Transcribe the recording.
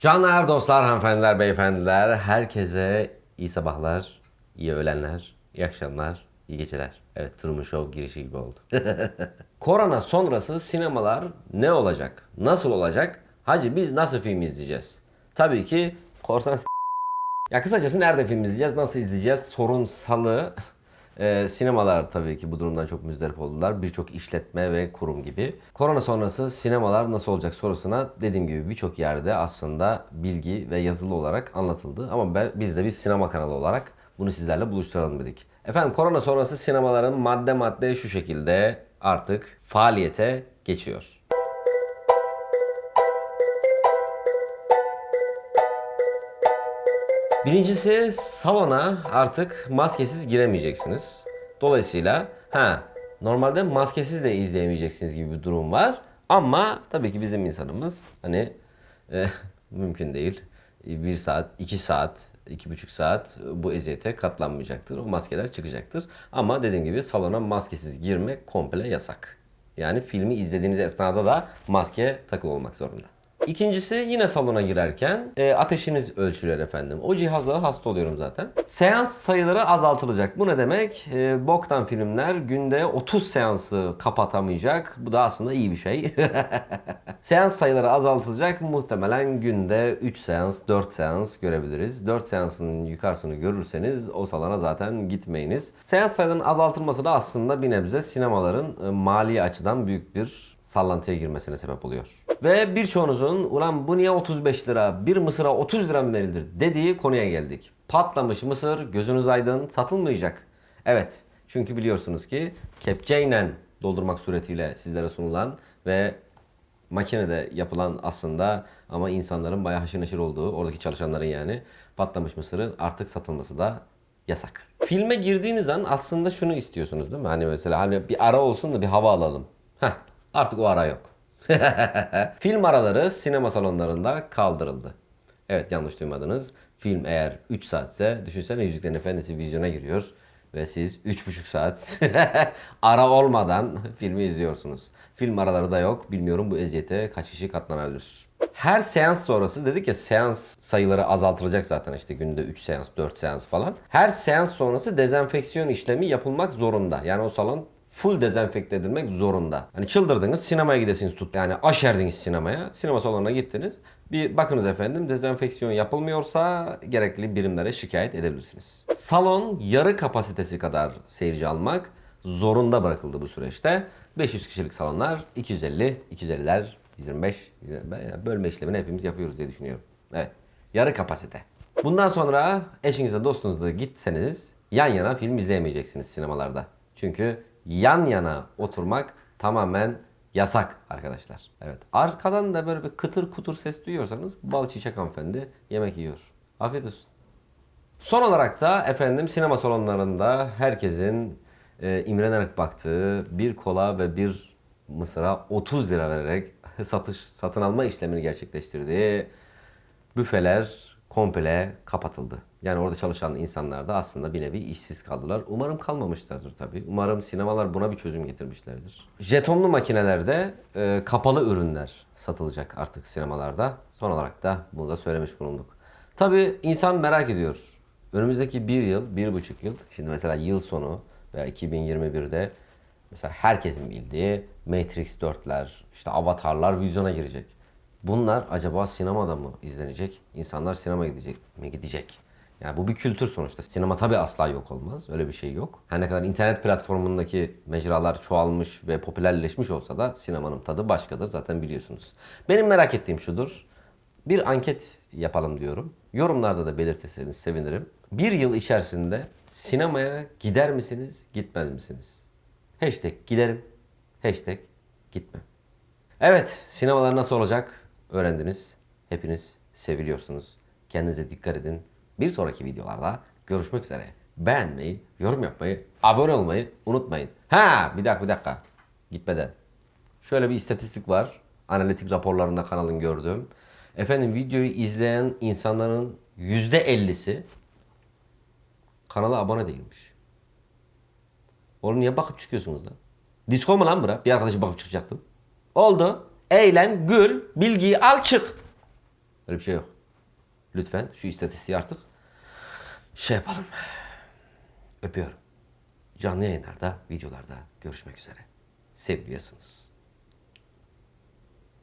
Canlar, dostlar, hanımefendiler, beyefendiler, herkese iyi sabahlar, iyi öğlenler, iyi akşamlar, iyi geceler. Evet, Truman Show girişi gibi oldu. Korona sonrası sinemalar ne olacak? Nasıl olacak? Hacı biz nasıl film izleyeceğiz? Tabii ki korsan ya kısacası nerede film izleyeceğiz, nasıl izleyeceğiz sorunsalı ee, sinemalar tabii ki bu durumdan çok müzdarip oldular. Birçok işletme ve kurum gibi. Korona sonrası sinemalar nasıl olacak sorusuna dediğim gibi birçok yerde aslında bilgi ve yazılı olarak anlatıldı. Ama ben, biz de bir sinema kanalı olarak bunu sizlerle buluşturalım dedik. Efendim korona sonrası sinemaların madde madde şu şekilde artık faaliyete geçiyor. Birincisi salona artık maskesiz giremeyeceksiniz. Dolayısıyla ha normalde maskesiz de izleyemeyeceksiniz gibi bir durum var. Ama tabii ki bizim insanımız hani e, mümkün değil. Bir saat, iki saat, iki buçuk saat bu eziyete katlanmayacaktır. O maskeler çıkacaktır. Ama dediğim gibi salona maskesiz girmek komple yasak. Yani filmi izlediğiniz esnada da maske takılı olmak zorunda. İkincisi yine salona girerken e, ateşiniz ölçülür efendim. O cihazlara hasta oluyorum zaten. Seans sayıları azaltılacak. Bu ne demek? E, boktan filmler günde 30 seansı kapatamayacak. Bu da aslında iyi bir şey. seans sayıları azaltılacak. Muhtemelen günde 3 seans, 4 seans görebiliriz. 4 seansın yukarısını görürseniz o salona zaten gitmeyiniz. Seans sayılarının azaltılması da aslında bir nebze sinemaların e, mali açıdan büyük bir sallantıya girmesine sebep oluyor. Ve birçoğunuzun ulan bu niye 35 lira, bir mısıra 30 lira mı verilir dediği konuya geldik. Patlamış mısır gözünüz aydın satılmayacak. Evet çünkü biliyorsunuz ki kepçeyle doldurmak suretiyle sizlere sunulan ve makinede yapılan aslında ama insanların bayağı haşır neşir olduğu oradaki çalışanların yani patlamış mısırın artık satılması da yasak. Filme girdiğiniz an aslında şunu istiyorsunuz değil mi? Hani mesela hani bir ara olsun da bir hava alalım. Heh, artık o ara yok. Film araları sinema salonlarında kaldırıldı. Evet yanlış duymadınız. Film eğer 3 saatse düşünsene Yüzüklerin Efendisi vizyona giriyor ve siz 3,5 saat ara olmadan filmi izliyorsunuz. Film araları da yok. Bilmiyorum bu eziyete kaç kişi katlanabilir. Her seans sonrası dedik ya seans sayıları azaltılacak zaten işte günde 3 seans 4 seans falan. Her seans sonrası dezenfeksiyon işlemi yapılmak zorunda. Yani o salon full dezenfekte edilmek zorunda. Hani çıldırdınız sinemaya gidesiniz tut. Yani aşerdiniz sinemaya. Sinema salonuna gittiniz. Bir bakınız efendim dezenfeksiyon yapılmıyorsa gerekli birimlere şikayet edebilirsiniz. Salon yarı kapasitesi kadar seyirci almak zorunda bırakıldı bu süreçte. 500 kişilik salonlar 250, 250'ler 125. Yani bölme işlemini hepimiz yapıyoruz diye düşünüyorum. Evet. Yarı kapasite. Bundan sonra eşinizle dostunuzla gitseniz yan yana film izleyemeyeceksiniz sinemalarda. Çünkü yan yana oturmak tamamen yasak arkadaşlar. Evet. Arkadan da böyle bir kıtır kutur ses duyuyorsanız bal çiçek hanımefendi yemek yiyor. Afiyet olsun. Son olarak da efendim sinema salonlarında herkesin e, imrenerek baktığı bir kola ve bir mısıra 30 lira vererek satış satın alma işlemini gerçekleştirdiği büfeler komple kapatıldı. Yani orada çalışan insanlar da aslında bir nevi işsiz kaldılar. Umarım kalmamışlardır tabii. Umarım sinemalar buna bir çözüm getirmişlerdir. Jetonlu makinelerde e, kapalı ürünler satılacak artık sinemalarda. Son olarak da bunu da söylemiş bulunduk. Tabii insan merak ediyor. Önümüzdeki bir yıl, bir buçuk yıl, şimdi mesela yıl sonu veya 2021'de mesela herkesin bildiği Matrix 4'ler, işte Avatar'lar vizyona girecek. Bunlar acaba sinemada mı izlenecek? İnsanlar sinemaya gidecek mi gidecek? Yani bu bir kültür sonuçta. Sinema tabii asla yok olmaz. Öyle bir şey yok. Her ne kadar internet platformundaki mecralar çoğalmış ve popülerleşmiş olsa da sinemanın tadı başkadır. Zaten biliyorsunuz. Benim merak ettiğim şudur. Bir anket yapalım diyorum. Yorumlarda da belirtirseniz sevinirim. Bir yıl içerisinde sinemaya gider misiniz, gitmez misiniz? Hashtag giderim, hashtag gitmem. Evet, sinemalar nasıl olacak öğrendiniz. Hepiniz seviliyorsunuz. Kendinize dikkat edin. Bir sonraki videolarda görüşmek üzere. Beğenmeyi, yorum yapmayı, abone olmayı unutmayın. Ha, bir dakika bir dakika. Gitmeden. Şöyle bir istatistik var. Analitik raporlarında kanalın gördüğüm. Efendim videoyu izleyen insanların %50'si kanala abone değilmiş. Oğlum niye bakıp çıkıyorsunuz lan? Disko mu lan bura? Bir arkadaşı bakıp çıkacaktım. Oldu. Eğlen, gül, bilgiyi al çık. Öyle bir şey yok. Lütfen şu istatistiği artık şey yapalım. Öpüyorum. Canlı yayınlarda, videolarda görüşmek üzere. Seviliyorsunuz.